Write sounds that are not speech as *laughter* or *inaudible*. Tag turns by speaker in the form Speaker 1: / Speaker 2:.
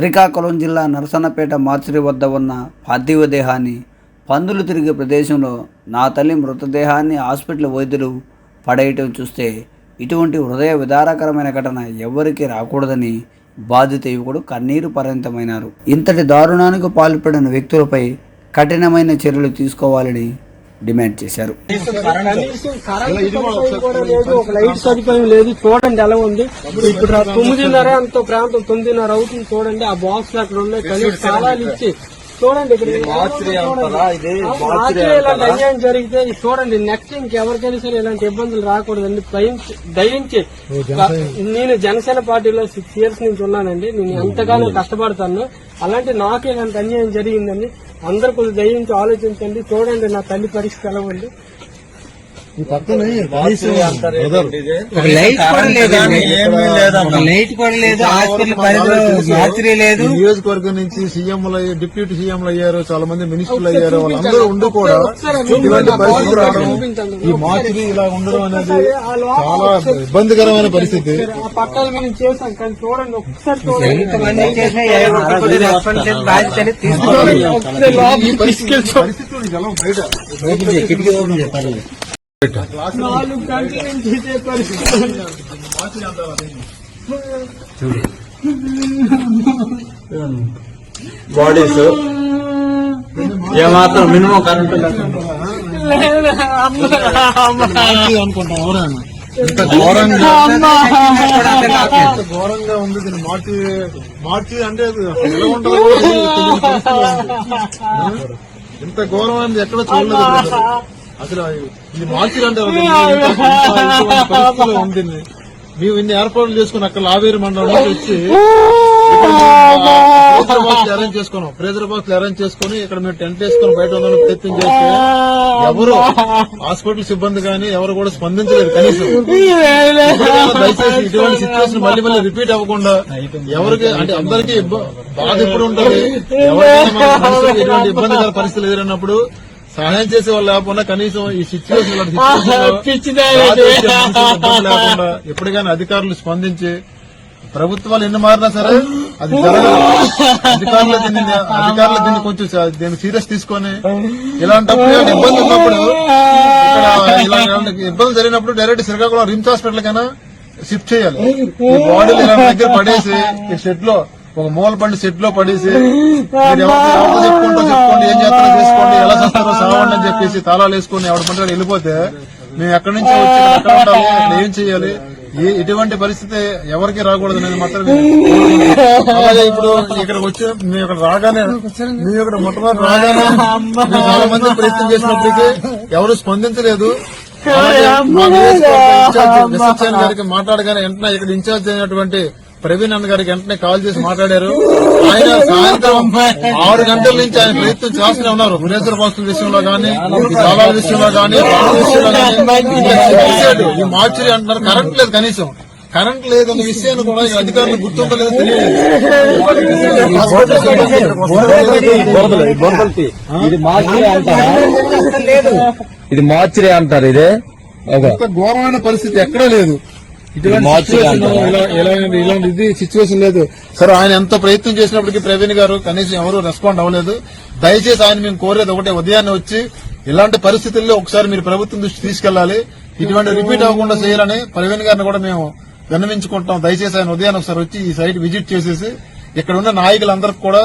Speaker 1: శ్రీకాకుళం జిల్లా నరసన్నపేట మార్చిరి వద్ద ఉన్న పార్థివ దేహాన్ని పందులు తిరిగే ప్రదేశంలో నా తల్లి మృతదేహాన్ని హాస్పిటల్ వైద్యులు పడేయటం చూస్తే ఇటువంటి హృదయ విదారకరమైన ఘటన ఎవ్వరికీ రాకూడదని బాధిత యువకుడు కన్నీరు పర్యంతమైనారు ఇంతటి దారుణానికి పాల్పడిన వ్యక్తులపై కఠినమైన చర్యలు తీసుకోవాలని డిమాండ్ చేశారు.
Speaker 2: లైట్ సదుపాయం లేదు చూడండి ఎలా ఉంది. ఇప్పుడు తొమ్మిదిన్నర అంత ప్రాంతం తొమ్మిదిన్నర అవుతుంది చూడండి ఆ బాక్స్ అక్కడ ఉన్నాయి కనీసం తాళాలు ఇచ్చి. చూడండి ఇలాంటి అన్యాయం జరిగితే ఇది చూడండి నెక్స్ట్ ఇంకెవరికైనా సరే ఇలాంటి ఇబ్బందులు రాకూడదండి. దయించి దయించి నేను జనసేన పార్టీలో సిక్స్ ఇయర్స్ నుంచి ఉన్నానండి. నేను ఎంతగానో కష్టపడతాను. అలాంటి నాకు ఇలాంటి అన్యాయం జరిగిందండి. అందరు కొంచెం దయించి ఆలోచించండి. చూడండి నా తల్లి పరిస్థితి ఎలా ఉంది.
Speaker 3: లైట్ కూడా ఒక లైట్ కూడా లేదు. హాస్పిటల్ పరిధిలో రాత్రి లేదు.
Speaker 4: నియోజకవర్గం నుంచి సీఎంలు డిప్యూటీ సీఎంలు అయ్యారు చాలా మంది మినిస్టర్లు అయ్యారు వాళ్ళందరూ ఉండి కూడా ఇలాంటి పరిస్థితి రావడం ఈ మార్చిని ఇలా ఉండడం అనేది చాలా ఇబ్బందికరమైన పరిస్థితి.
Speaker 2: ఆ పట్టాలు మేము చేసాం కానీ చూడండి ఒకసారి
Speaker 3: లేదు,
Speaker 4: బయట.
Speaker 3: కిటికీ ఓపెన్ చెప్పాలి
Speaker 5: బాడీస్. ఏమాత్రం మినిమం కరెంట్
Speaker 4: అనుకుంటాం ఎవరైనా ఘోరంగా ఉంది? దీన్ని మార్చి మార్చి అంటే ఎలా ఇంత ఘోరం అనేది ఎక్కడ చూడలేదు. అసలు ఇది ఇటువంటి *laughs* పరిస్థితిలో ఉంది. మేము ఇన్ని ఏర్పాట్లు చేసుకుని అక్కడ లావేరు మండలం *laughs* వచ్చి *laughs* అరేంజ్ చేసుకున్నాం. ప్రేజర్ బాక్స్ అరేంజ్ చేసుకుని ఇక్కడ మేము టెంట్ వేసుకుని బయట ఉందని ప్రయత్నం చేస్తే ఎవరు హాస్పిటల్ సిబ్బంది కానీ ఎవరు కూడా స్పందించలేదు కనీసం. దయచేసి ఇటువంటి సిచ్యువేషన్ మళ్ళీ మళ్ళీ రిపీట్ అవ్వకుండా ఎవరికి అంటే అందరికీ బాధ ఎప్పుడు ఉంటుంది ఎవరికైనా ఎటువంటి ఇబ్బందికర పరిస్థితులు ఎదురైనప్పుడు సహాయం చేసే వాళ్ళు లేకుండా కనీసం ఈ సిచ్యువేషన్ లేకుండా ఎప్పటికైనా అధికారులు స్పందించి ప్రభుత్వాలు ఎన్ని మారినా సరే అది జరగదు. అధికారులు దీన్ని అధికారులు దీన్ని కొంచెం దీన్ని సీరియస్ తీసుకొని ఇలాంటప్పుడు ఇలాంటి ఇబ్బంది ఉన్నప్పుడు ఇబ్బంది జరిగినప్పుడు డైరెక్ట్ శ్రీకాకుళం రిమ్స్ హాస్పిటల్ కైనా షిఫ్ట్ చేయాలి. బాడీలు ఇలాంటి దగ్గర పడేసి ఈ షెడ్లో ఒక మూల పండి షెడ్లో పడేసి చెప్పుకుంటూ చెప్పుకోండి ఏం చేస్తారో చేసుకోండి ఎలా చేస్తారో సావండి అని చెప్పేసి తాళాలు వేసుకొని ఎవరి పంట వెళ్ళిపోతే మేము ఎక్కడి నుంచి వచ్చి ఇక్కడ ఎక్కడ ఉండాలి ఏం చేయాలి ఏ ఇటువంటి పరిస్థితి ఎవరికి రాకూడదు అనేది మాత్రం. అలాగే ఇప్పుడు ఇక్కడికి వచ్చి మేము ఇక్కడ రాగానే మేము ఇక్కడ మొట్టమొదటి రాగానే చాలా మంది ప్రయత్నం చేసినప్పటికీ ఎవరు స్పందించలేదు. మా గారికి మాట్లాడగానే వెంటనే ఇక్కడ ఇన్ఛార్జ్ అయినటువంటి ప్రవీణ్ అన్న గారికి వెంటనే కాల్ చేసి మాట్లాడారు. ఆయన సాయంత్రం ఆరు గంటల నుంచి ఆయన ప్రయత్నం చేస్తూనే ఉన్నారు. వినేశ్వర బాక్సుల విషయంలో గానీ ఈ తాళాల విషయంలో. ఈ మార్చురీ అంటున్నారు కరెంట్ లేదు కనీసం. కరెంట్ లేదన్న విషయాన్ని కూడా ఈ అధికారులు గుర్తుండలేదో
Speaker 5: ఇది మార్చిరే అంటారా ఇది మార్చిరే అంటారు ఇదే ఒక
Speaker 4: ఇంత ఘోరమైన పరిస్థితి ఎక్కడా లేదు. ఇటువంటి
Speaker 5: మార్చి
Speaker 4: సిచ్యువేషన్ లేదు. సరే ఆయన ఎంత ప్రయత్నం చేసినప్పటికీ ప్రవీణ్ గారు కనీసం ఎవరు రెస్పాండ్ అవ్వలేదు. దయచేసి ఆయన మేము కోరేది ఒకటే ఉదయాన్నే వచ్చి ఇలాంటి పరిస్థితుల్లో ఒకసారి మీరు ప్రభుత్వం దృష్టి తీసుకెళ్ళాలి ఇటువంటి రిపీట్ అవ్వకుండా చేయాలని ప్రవీణ్ గారిని కూడా మేము విన్నవించుకుంటాం దయచేసి ఆయన ఉదయాన్నే ఒకసారి వచ్చి ఈ సైట్ విజిట్ చేసేసి ఇక్కడ ఉన్న నాయకులందరికీ కూడా